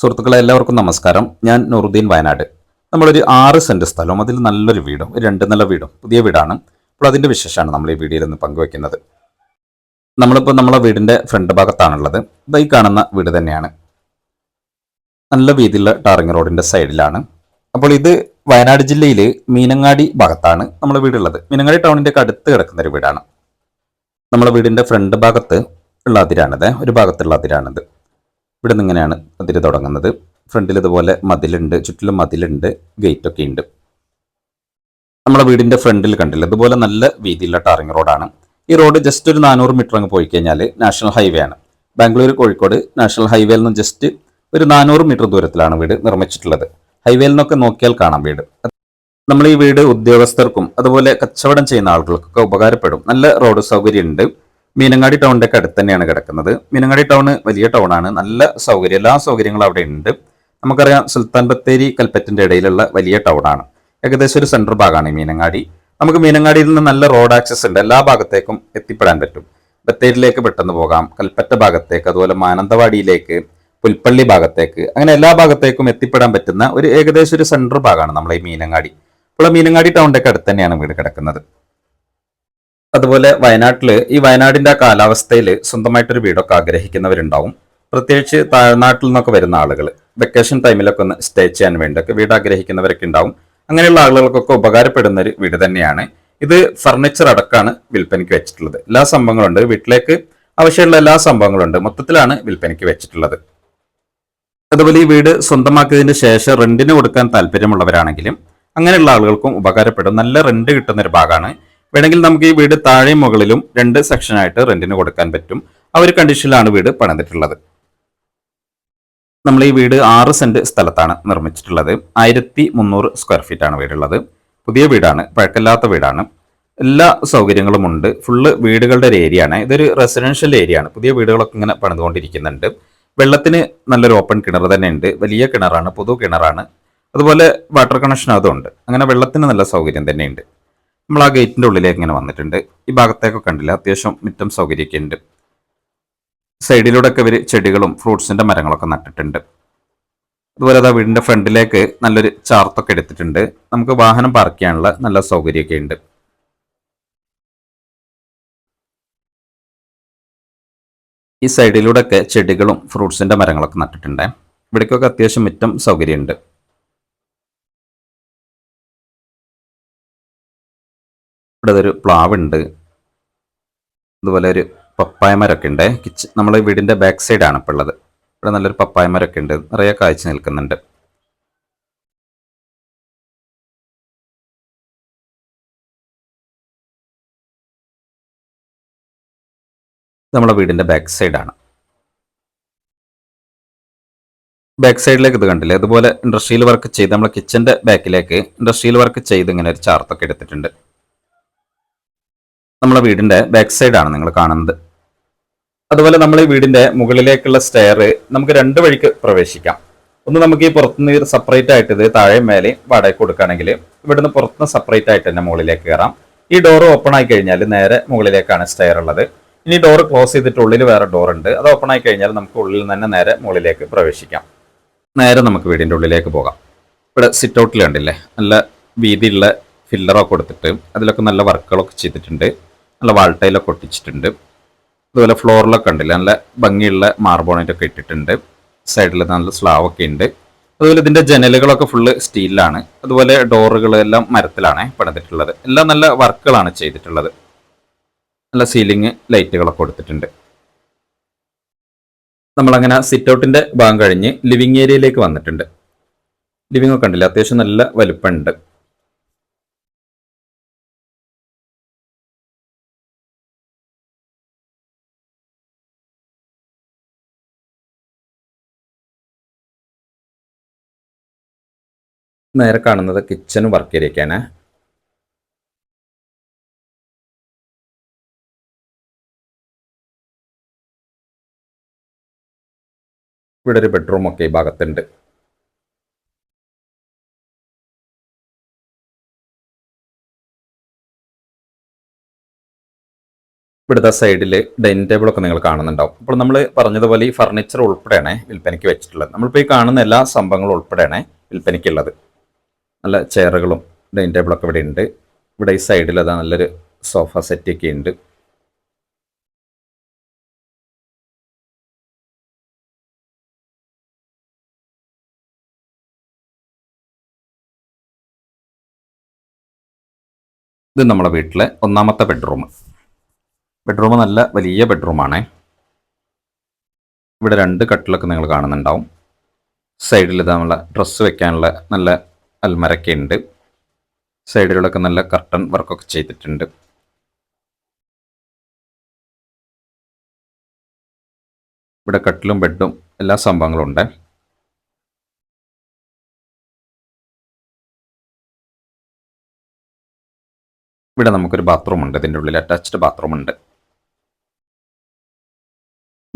സുഹൃത്തുക്കളെ എല്ലാവർക്കും നമസ്കാരം. ഞാൻ നൂറുദ്ദീൻ വയനാട്. നമ്മളൊരു ആറ് സെന്റ് സ്ഥലവും അതിൽ നല്ലൊരു വീടും രണ്ട് നില വീടും പുതിയ വീടാണ്. അപ്പോൾ അതിന്റെ വിശേഷമാണ് നമ്മൾ ഈ വീഡിയോയിൽ നിന്ന് പങ്കുവെക്കുന്നത് നമ്മളിപ്പോൾ നമ്മളെ വീടിന്റെ ഫ്രണ്ട് ഭാഗത്താണുള്ളത്. ഇതാ കാണുന്ന വീട് തന്നെയാണ്. നല്ല വീതിയുള്ള ടാറിങ് റോഡിന്റെ സൈഡിലാണ്. അപ്പോൾ ഇത് വയനാട് ജില്ലയിൽ മീനങ്ങാടി ഭാഗത്താണ് നമ്മളെ വീടുള്ളത്. മീനങ്ങാടി ടൗണിന്റെ അടുത്ത് കിടക്കുന്ന ഒരു വീടാണ്. നമ്മളെ വീടിന്റെ ഫ്രണ്ട് ഭാഗത്ത് ഉള്ള അതിരാണിത് ഒരു ഭാഗത്തുള്ള അതിരാണിത്. ഇവിടെ നിന്ന് ഇങ്ങനെയാണ് അതിൽ തുടങ്ങുന്നത്. ഫ്രണ്ടിൽ ഇതുപോലെ മതിലുണ്ട് ചുറ്റിലും മതിലുണ്ട് ഗേറ്റ് ഒക്കെ ഉണ്ട്. നമ്മുടെ വീടിന്റെ ഫ്രണ്ടിൽ കണ്ടില്ല? ഇതുപോലെ നല്ല വീതിയുള്ള ടാറിങ് റോഡാണ്. ഈ റോഡ് ജസ്റ്റ് ഒരു നാനൂറ് മീറ്റർ അങ്ങ് പോയി കഴിഞ്ഞാൽ നാഷണൽ ഹൈവേ ആണ്. ബാംഗ്ലൂർ കോഴിക്കോട് നാഷണൽ ഹൈവേയിൽ നിന്ന് ജസ്റ്റ് ഒരു നാനൂറ് മീറ്റർ ദൂരത്തിലാണ് വീട് നിർമ്മിച്ചിട്ടുള്ളത്. ഹൈവേയിൽ നിന്നൊക്കെ നോക്കിയാൽ കാണാം വീട്. നമ്മൾ ഈ വീട് ഉദ്യോഗസ്ഥർക്കും അതുപോലെ കച്ചവടം ചെയ്യുന്ന ആളുകൾക്കൊക്കെ ഉപകാരപ്പെടും. നല്ല റോഡ് സൗകര്യമുണ്ട്. മീനങ്ങാടി ടൗണിന്റെ ഒക്കെ അടുത്ത് തന്നെയാണ് കിടക്കുന്നത്. മീനങ്ങാടി ടൗൺ വലിയ ടൗണാണ്. നല്ല സൗകര്യം എല്ലാ സൗകര്യങ്ങളും അവിടെ ഉണ്ട്. നമുക്കറിയാം സുൽത്താൻ ബത്തേരി കൽപ്പറ്റിന്റെ ഇടയിലുള്ള വലിയ ടൗണാണ്. ഏകദേശം ഒരു സെൻട്രൽ ഭാഗമാണ് മീനങ്ങാടി. നമുക്ക് മീനങ്ങാടിയിൽ നിന്ന് നല്ല റോഡ് ആക്സസ് ഉണ്ട്. എല്ലാ ഭാഗത്തേക്കും എത്തിപ്പെടാൻ പറ്റും. ബത്തേരിയിലേക്ക് പെട്ടെന്ന് പോകാം. കൽപ്പറ്റ ഭാഗത്തേക്ക് അതുപോലെ മാനന്തവാടിയിലേക്ക് പുൽപ്പള്ളി ഭാഗത്തേക്ക് അങ്ങനെ എല്ലാ ഭാഗത്തേക്കും എത്തിപ്പെടാൻ പറ്റുന്ന ഒരു ഏകദേശം ഒരു സെൻട്രൽ ഭാഗമാണ് നമ്മളെ ഈ മീനങ്ങാടി. ഇപ്പോൾ മീനങ്ങാടി ടൗണിന്റെ ഒക്കെ അടുത്ത് തന്നെയാണ് വീട് കിടക്കുന്നത്. അതുപോലെ വയനാട്ടിൽ ഈ വയനാടിന്റെ ആ കാലാവസ്ഥയിൽ സ്വന്തമായിട്ടൊരു വീടൊക്കെ ആഗ്രഹിക്കുന്നവരുണ്ടാവും. പ്രത്യേകിച്ച് താഴ്നാട്ടിൽ നിന്നൊക്കെ വരുന്ന ആളുകൾ വെക്കേഷൻ ടൈമിലൊക്കെ ഒന്ന് സ്റ്റേ ചെയ്യാൻ വേണ്ടിയൊക്കെ വീട് ആഗ്രഹിക്കുന്നവരൊക്കെ ഉണ്ടാവും. അങ്ങനെയുള്ള ആളുകൾക്കൊക്കെ ഉപകാരപ്പെടുന്ന ഒരു വീട് തന്നെയാണ്. ഇത് ഫർണിച്ചർ അടക്കമാണ് വിൽപ്പനയ്ക്ക് വെച്ചിട്ടുള്ളത്. എല്ലാ സംഭവങ്ങളുണ്ട്. വീട്ടിലേക്ക് ആവശ്യമുള്ള എല്ലാ സംഭവങ്ങളുണ്ട്. മൊത്തത്തിലാണ് വിൽപ്പനയ്ക്ക് വെച്ചിട്ടുള്ളത്. അതുപോലെ ഈ വീട് സ്വന്തമാക്കിയതിന് ശേഷം റെന്റിന് കൊടുക്കാൻ താല്പര്യമുള്ളവരാണെങ്കിലും അങ്ങനെയുള്ള ആളുകൾക്കും ഉപകാരപ്പെടും. നല്ല റെന്റ് കിട്ടുന്ന ഒരു ഭാഗമാണ്. വേണമെങ്കിൽ നമുക്ക് ഈ വീട് താഴെയും മുകളിലും രണ്ട് സെക്ഷനായിട്ട് റെന്റിന് കൊടുക്കാൻ പറ്റും. ആ ഒരു കണ്ടീഷനിലാണ് വീട് പണിതിട്ടുള്ളത്. നമ്മൾ ഈ വീട് ആറ് സെന്റ് സ്ഥലത്താണ് നിർമ്മിച്ചിട്ടുള്ളത്. ആയിരത്തി മുന്നൂറ് സ്ക്വയർ ഫീറ്റ് ആണ് വീടുള്ളത്. പുതിയ വീടാണ് പഴക്കല്ലാത്ത വീടാണ്. എല്ലാ സൗകര്യങ്ങളും ഉണ്ട്. ഫുള്ള് വീടുകളുടെ ഒരു ഏരിയ ആണ്. ഇതൊരു റെസിഡൻഷ്യൽ ഏരിയ ആണ്. പുതിയ വീടുകളൊക്കെ ഇങ്ങനെ പണിതുകൊണ്ടിരിക്കുന്നുണ്ട്. വെള്ളത്തിന് നല്ലൊരു ഓപ്പൺ കിണർ തന്നെ ഉണ്ട്. വലിയ കിണറാണ് പൊതു കിണറാണ്. അതുപോലെ വാട്ടർ കണക്ഷൻ അതുണ്ട് അങ്ങനെ വെള്ളത്തിന് നല്ല സൗകര്യം തന്നെയുണ്ട് നമ്മൾ ആ ഗേറ്റിന്റെ ഉള്ളിലേക്ക് ഇങ്ങനെ വന്നിട്ടുണ്ട്. ഈ ഭാഗത്തേക്കൊക്കെ കണ്ടില്ല? അത്യാവശ്യം മുറ്റം സൗകര്യമൊക്കെ ഉണ്ട്. സൈഡിലൂടെ ഒക്കെ ഇവർ ചെടികളും ഫ്രൂട്ട്സിന്റെ മരങ്ങളൊക്കെ നട്ടിട്ടുണ്ട്. അതുപോലെ അതാ വീടിന്റെ ഫ്രണ്ടിലേക്ക് നല്ലൊരു ചാർത്തൊക്കെ എടുത്തിട്ടുണ്ട്. നമുക്ക് വാഹനം പാർക്ക് ചെയ്യാനുള്ള നല്ല സൗകര്യമൊക്കെ ഉണ്ട്. ഈ സൈഡിലൂടെ ഒക്കെ ചെടികളും ഫ്രൂട്ട്സിന്റെ മരങ്ങളൊക്കെ നട്ടിട്ടുണ്ട്. ഇവിടേക്കൊക്കെ അത്യാവശ്യം മുറ്റം സൗകര്യമുണ്ട്. ഇവിടെ ഒരു പ്ലാവുണ്ട്. അതുപോലെ ഒരു പപ്പായ മരമൊക്കെ ഉണ്ട്. കിച്ചൺ നമ്മളെ വീടിന്റെ ബാക്ക് സൈഡാണ് ഇപ്പോൾ ഉള്ളത്. ഇവിടെ നല്ലൊരു പപ്പായ മരമൊക്കെ ഉണ്ട്. നിറയെ കാഴ്ച നിൽക്കുന്നുണ്ട്. നമ്മളെ വീടിന്റെ ബാക്ക് സൈഡാണ് ബാക്ക് സൈഡിലേക്ക് ഇത് കണ്ടില്ലേ? അതുപോലെ ഇൻഡസ്ട്രിയൽ വർക്ക് ചെയ്ത് നമ്മളെ കിച്ചന്റെ ബാക്കിലേക്ക് ഇൻഡസ്ട്രിയൽ വർക്ക് ചെയ്ത് ഇങ്ങനെ ഒരു ചാർത്തൊക്കെ എടുത്തിട്ടുണ്ട്. നമ്മളെ വീടിന്റെ ബാക്ക് സൈഡാണ് നിങ്ങൾ കാണുന്നത്. അതുപോലെ നമ്മൾ ഈ വീടിന്റെ മുകളിലേക്കുള്ള സ്റ്റെയർ നമുക്ക് രണ്ട് വഴിക്ക് പ്രവേശിക്കാം. ഒന്ന് നമുക്ക് ഈ പുറത്തുനിന്ന് സെപ്പറേറ്റ് ആയിട്ട് ഇത് താഴെ മേലെ വാടക കൊടുക്കുകയാണെങ്കിൽ ഇവിടുന്ന് പുറത്തുനിന്ന് സെപ്പറേറ്റ് ആയിട്ട് തന്നെ മുകളിലേക്ക് കയറാം. ഈ ഡോർ ഓപ്പൺ ആയി കഴിഞ്ഞാൽ നേരെ മുകളിലേക്കാണ് സ്റ്റെയർ ഉള്ളത്. ഇനി ഡോർ ക്ലോസ് ചെയ്തിട്ട് ഉള്ളിൽ വേറെ ഡോർ ഉണ്ട്. അത് ഓപ്പൺ ആയി കഴിഞ്ഞാൽ നമുക്ക് ഉള്ളിൽ തന്നെ നേരെ മുകളിലേക്ക് പ്രവേശിക്കാം. നേരെ നമുക്ക് വീടിന്റെ ഉള്ളിലേക്ക് പോകാം. ഇവിടെ സിറ്റ് ഔട്ടിൽ കണ്ടില്ലേ? നല്ല വീതിയുള്ള ഫില്ലറൊക്കെ കൊടുത്തിട്ട് അതിലൊക്കെ നല്ല വർക്കുകളൊക്കെ ചെയ്തിട്ടുണ്ട്. നല്ല വാൾട്ടയിലൊക്കെ ഒട്ടിച്ചിട്ടുണ്ട്. അതുപോലെ ഫ്ലോറിലൊക്കെ ഉണ്ടല്ലേ നല്ല ഭംഗിയുള്ള മാർബോണറ്റ് ഒക്കെ ഇട്ടിട്ടുണ്ട്. സൈഡിൽ നല്ല സ്ലാവ് ഒക്കെ ഉണ്ട്. അതുപോലെ ഇതിന്റെ ജനലുകളൊക്കെ ഫുള്ള് സ്റ്റീലിലാണ്. അതുപോലെ ഡോറുകൾ എല്ലാം മരത്തിലാണ് പണിതിട്ടുള്ളത്. എല്ലാം നല്ല വർക്കുകളാണ് ചെയ്തിട്ടുള്ളത്. നല്ല സീലിംഗ് ലൈറ്റുകളൊക്കെ കൊടുത്തിട്ടുണ്ട്. നമ്മളങ്ങനെ സിറ്റ് ഔട്ടിന്റെ ഭാഗം കഴിഞ്ഞ് ലിവിങ് ഏരിയയിലേക്ക് വന്നിട്ടുണ്ട്. ലിവിംഗ് ഒക്കെ ഉണ്ടല്ലേ അത്യാവശ്യം നല്ല വലുപ്പമുണ്ട്. നേരെ കാണുന്നത് കിച്ചൺ വർക്ക് ഏരിയക്കാണ് ഇവിടെ ഒരു ബെഡ്റൂം ഒക്കെ ഈ ഭാഗത്തുണ്ട്. ഇവിടുത്തെ സൈഡിൽ ഡൈനിങ് ടേബിളൊക്കെ നിങ്ങൾ കാണുന്നുണ്ടാവും. അപ്പോൾ നമ്മൾ പറഞ്ഞതുപോലെ ഈ ഫർണിച്ചർ ഉൾപ്പെടെയാണ് വിൽപ്പനയ്ക്ക് വെച്ചിട്ടുള്ളത്. നമ്മളിപ്പോൾ ഈ കാണുന്ന എല്ലാ സംഭവങ്ങളും ഉൾപ്പെടെയാണ് വിൽപ്പനയ്ക്കുള്ളത് നല്ല ചെയറുകളും ഡൈനിങ് ടേബിളൊക്കെ ഇവിടെ ഉണ്ട്. ഇവിടെ ഈ സൈഡിൽ അതാ നല്ലൊരു സോഫ സെറ്റൊക്കെ ഉണ്ട്. ഇത് നമ്മുടെ വീട്ടിലെ ഒന്നാമത്തെ ബെഡ്റൂം ബെഡ്റൂം നല്ല വലിയ ബെഡ്റൂമാണ് ഇവിടെ രണ്ട് കട്ടിലൊക്കെ നിങ്ങൾ കാണുന്നുണ്ടാവും. സൈഡിൽ ഇതാ നമ്മളെ ഡ്രസ്സ് വെക്കാനുള്ള നല്ല അൽമരൊക്കെ ഉണ്ട് സൈഡിലൂടെയൊക്കെ നല്ല കർട്ടൺ വർക്കൊക്കെ ചെയ്തിട്ടുണ്ട്. ഇവിടെ കട്ടിലും ബെഡും എല്ലാ സംഭവങ്ങളും ഉണ്ട് ഇവിടെ നമുക്കൊരു ബാത്റൂം ഉണ്ട് ഇതിന്റെ ഉള്ളിൽ അറ്റാച്ച്ഡ് ബാത്റൂം ഉണ്ട്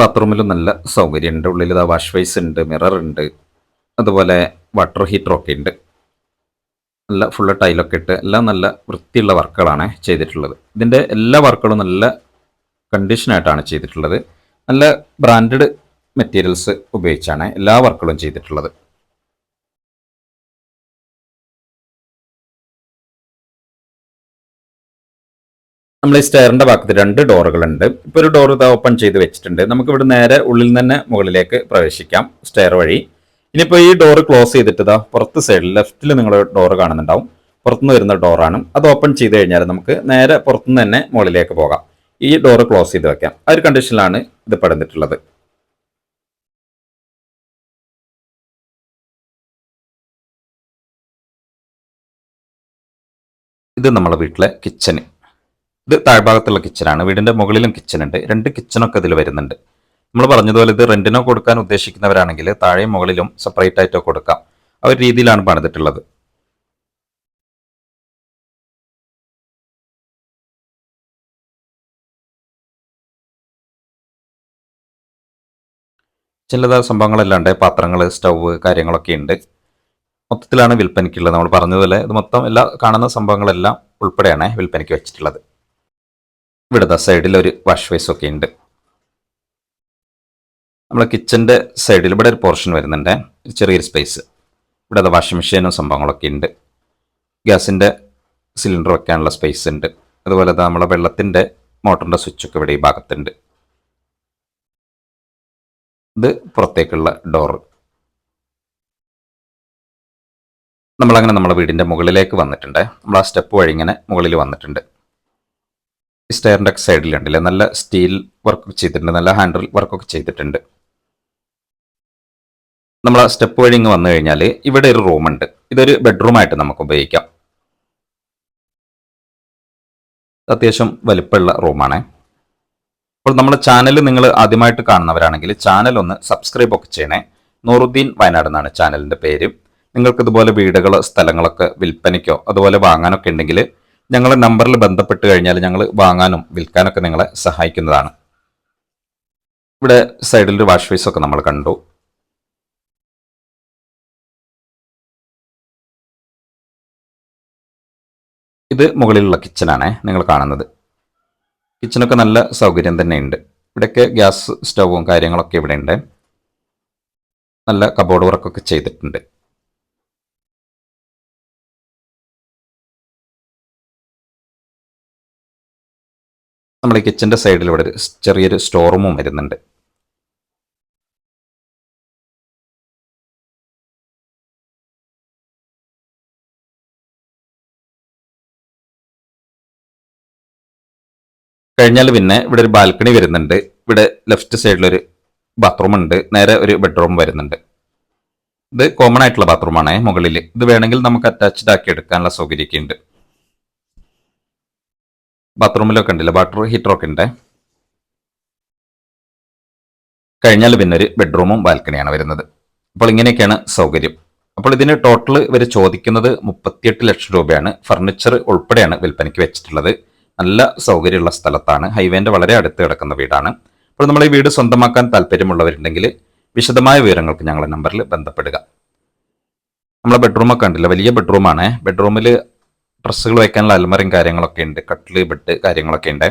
ബാത്റൂമിൽ നല്ല സൗകര്യമുണ്ട്. ഉള്ളിൽ ഇതാ വാഷ് ബേസ് ഉണ്ട് മിറർ ഉണ്ട്. അതുപോലെ വാട്ടർ ഹീറ്ററൊക്കെ ഉണ്ട്. നല്ല ഫുള്ള് ടൈലൊക്കെ ഇട്ട് എല്ലാം നല്ല വൃത്തിയുള്ള വർക്കുകളാണ് ചെയ്തിട്ടുള്ളത്. ഇതിന്റെ എല്ലാ വർക്കുകളും നല്ല കണ്ടീഷനായിട്ടാണ് ചെയ്തിട്ടുള്ളത്. നല്ല ബ്രാൻഡഡ് മെറ്റീരിയൽസ് ഉപയോഗിച്ചാണ് എല്ലാ വർക്കുകളും ചെയ്തിട്ടുള്ളത്. നമ്മൾ ഈ സ്റ്റെയറിന്റെ ഭാഗത്ത് രണ്ട് ഡോറുകളുണ്ട് ഇപ്പോൾ ഒരു ഡോർ ഇത് ഓപ്പൺ ചെയ്ത് വെച്ചിട്ടുണ്ട്. നമുക്കിവിടെ നേരെ ഉള്ളിൽ തന്നെ മുകളിലേക്ക് പ്രവേശിക്കാം. സ്റ്റെയർ വഴി. ഇനിയിപ്പോൾ ഈ ഡോർ ക്ലോസ് ചെയ്തിട്ട് ഇതാ പുറത്ത് സൈഡിൽ ലെഫ്റ്റിൽ നിങ്ങൾ ഡോർ കാണുന്നുണ്ടാവും. പുറത്തുനിന്ന് വരുന്ന ഡോറാണ് അത് ഓപ്പൺ ചെയ്ത് കഴിഞ്ഞാൽ നമുക്ക് നേരെ പുറത്തുനിന്ന് തന്നെ മുകളിലേക്ക് പോകാം. ഈ ഡോർ ക്ലോസ് ചെയ്ത് വെക്കാം. ആ ഒരു കണ്ടീഷനിലാണ് ഇത് പെടുന്നിട്ടുള്ളത് ഇത് നമ്മളെ വീട്ടിലെ കിച്ചന് ഇത് താഴ്ഭാഗത്തുള്ള കിച്ചനാണ് വീടിന്റെ മുകളിലും കിച്ചൺ ഉണ്ട്. രണ്ട് കിച്ചണൊക്കെ ഇതിൽ വരുന്നുണ്ട്. നമ്മൾ പറഞ്ഞതുപോലെ ഇത് റെന്റിനോ കൊടുക്കാൻ ഉദ്ദേശിക്കുന്നവരാണെങ്കിൽ താഴെയും മുകളിലും സെപ്പറേറ്റ് ആയിട്ടോ കൊടുക്കാം. ആ ഒരു രീതിയിലാണ് പണിതിട്ടുള്ളത്. ചിലത് സംഭവങ്ങളല്ലാണ്ട് പാത്രങ്ങൾ സ്റ്റൗവ് കാര്യങ്ങളൊക്കെ ഉണ്ട്. മൊത്തത്തിലാണ് വിൽപ്പനയ്ക്കുള്ളത്. നമ്മൾ പറഞ്ഞതുപോലെ ഇത് മൊത്തം എല്ലാ കാണുന്ന സംഭവങ്ങളെല്ലാം ഉൾപ്പെടെയാണ് വിൽപ്പനയ്ക്ക് വെച്ചിട്ടുള്ളത്. ഇവിടുത്തെ സൈഡിൽ ഒരു വാഷ് ബേസ് ഒക്കെ ഉണ്ട്. നമ്മളെ കിച്ചന്റെ സൈഡിൽ ഇവിടെ ഒരു പോർഷൻ വരുന്നുണ്ട്. ചെറിയൊരു സ്പേസ് ഇവിടെ അത് വാഷിംഗ് മെഷീനും സംഭവങ്ങളൊക്കെ ഉണ്ട്. ഗ്യാസിന്റെ സിലിണ്ടർ വെക്കാനുള്ള സ്പേസ് ഉണ്ട്. അതുപോലെ അത് നമ്മളെ വെള്ളത്തിന്റെ മോട്ടറിന്റെ സ്വിച്ചൊക്കെ ഇവിടെ ഈ ഭാഗത്തുണ്ട്. ഇത് പുറത്തേക്കുള്ള ഡോറ് നമ്മളങ്ങനെ നമ്മുടെ വീടിന്റെ മുകളിലേക്ക് വന്നിട്ടുണ്ട്. നമ്മൾ ആ സ്റ്റെപ്പ് വഴി ഇങ്ങനെ മുകളിൽ വന്നിട്ടുണ്ട്. സ്റ്റെയറിന്റെ സൈഡിലുണ്ടല്ലേ നല്ല സ്റ്റീൽ വർക്ക് ചെയ്തിട്ടുണ്ട്. നല്ല ഹാൻഡിൽ വർക്കൊക്കെ ചെയ്തിട്ടുണ്ട്. നമ്മൾ ആ സ്റ്റെപ്പ് വഴി ഇങ്ങ് വന്നു കഴിഞ്ഞാൽ ഇവിടെ ഒരു റൂമുണ്ട് ഇതൊരു ബെഡ്റൂമായിട്ട് നമുക്ക് ഉപയോഗിക്കാം. അത്യാവശ്യം വലിപ്പമുള്ള റൂമാണ് അപ്പോൾ നമ്മുടെ ചാനൽ നിങ്ങൾ ആദ്യമായിട്ട് കാണുന്നവരാണെങ്കിൽ ചാനൽ ഒന്ന് സബ്സ്ക്രൈബ് ഒക്കെ ചെയ്യണേ. നൂറുദ്ദീൻ വയനാട് എന്നാണ് ചാനലിന്റെ പേര്. നിങ്ങൾക്ക് ഇതുപോലെ വീടുകൾ സ്ഥലങ്ങളൊക്കെ വിൽപ്പനയ്ക്കോ അതുപോലെ വാങ്ങാനൊക്കെ ഉണ്ടെങ്കിൽ ഞങ്ങളുടെ നമ്പറിൽ ബന്ധപ്പെട്ട് കഴിഞ്ഞാൽ ഞങ്ങൾ വാങ്ങാനും വിൽക്കാനൊക്കെ നിങ്ങളെ സഹായിക്കുന്നതാണ്. ഇവിടെ സൈഡിൽ ഒരു വാഷ് ഫീസൊക്കെ ഒക്കെ നമ്മൾ കണ്ടു. ഇത് മുകളിലുള്ള കിച്ചണാണ് നിങ്ങൾ കാണുന്നത്. കിച്ചണൊക്കെ നല്ല സൗകര്യം തന്നെയുണ്ട്. ഇവിടെയൊക്കെ ഗ്യാസ് സ്റ്റൗവും കാര്യങ്ങളൊക്കെ ഇവിടെ ഉണ്ട് നല്ല കബോർഡ് വർക്കൊക്കെ ചെയ്തിട്ടുണ്ട്. നമ്മുടെ കിച്ചന്റെ സൈഡിൽ ഇവിടെ ചെറിയൊരു സ്റ്റോർ റൂമും വരുന്നുണ്ട്. കഴിഞ്ഞാൽ പിന്നെ ഇവിടെ ഒരു ബാൽക്കണി വരുന്നുണ്ട്. ഇവിടെ ലെഫ്റ്റ് സൈഡിലൊരു ബാത്റൂം ഉണ്ട്. നേരെ ഒരു ബെഡ്റൂം വരുന്നുണ്ട്. ഇത് കോമൺ ആയിട്ടുള്ള ബാത്റൂമാണ് മുകളിൽ ഇത് വേണമെങ്കിൽ നമുക്ക് അറ്റാച്ച്ഡ് ആക്കി എടുക്കാനുള്ള സൗകര്യമൊക്കെ ഉണ്ട്. ബാത്റൂമിലൊക്കെ ഉണ്ടല്ലോ? വാട്ടർ ഹീറ്ററൊക്കെ ഉണ്ട്? കഴിഞ്ഞാൽ പിന്നെ ഒരു ബെഡ്റൂമും ബാൽക്കണിയാണ് വരുന്നത്. അപ്പോൾ ഇങ്ങനെയൊക്കെയാണ് സൗകര്യം. അപ്പോൾ ഇതിന് ടോട്ടൽ ഇവർ ചോദിക്കുന്നത് മുപ്പത്തിയെട്ട് ലക്ഷം രൂപയാണ്. ഫർണിച്ചർ ഉൾപ്പെടെയാണ് വിൽപ്പനയ്ക്ക് വെച്ചിട്ടുള്ളത്. നല്ല സൗകര്യമുള്ള സ്ഥലത്താണ്. ഹൈവേന്റെ വളരെ അടുത്ത് കിടക്കുന്ന വീടാണ്. അപ്പോൾ നമ്മൾ ഈ വീട് സ്വന്തമാക്കാൻ താല്പര്യമുള്ളവരുണ്ടെങ്കിൽ വിശദമായ വിവരങ്ങൾക്ക് ഞങ്ങളെ നമ്പറിൽ ബന്ധപ്പെടുക. നമ്മളെ ബെഡ്റൂമൊക്കെ ഉണ്ടല്ലോ വലിയ ബെഡ്റൂമാണ് ബെഡ്റൂമിൽ ഡ്രസ്സുകൾ വയ്ക്കാനുള്ള അൽമറയും കാര്യങ്ങളൊക്കെ ഉണ്ട്. കട്ടിൽ ബെഡ് കാര്യങ്ങളൊക്കെ ഉണ്ട്.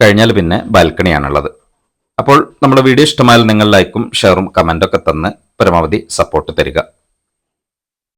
കഴിഞ്ഞാൽ പിന്നെ ബാൽക്കണിയാണുള്ളത് അപ്പോൾ നമ്മുടെ വീഡിയോ ഇഷ്ടമായാൽ നിങ്ങൾ ലൈക്കും ഷെയറും കമന്റൊക്കെ തന്ന് പരമാവധി സപ്പോർട്ട് തരിക.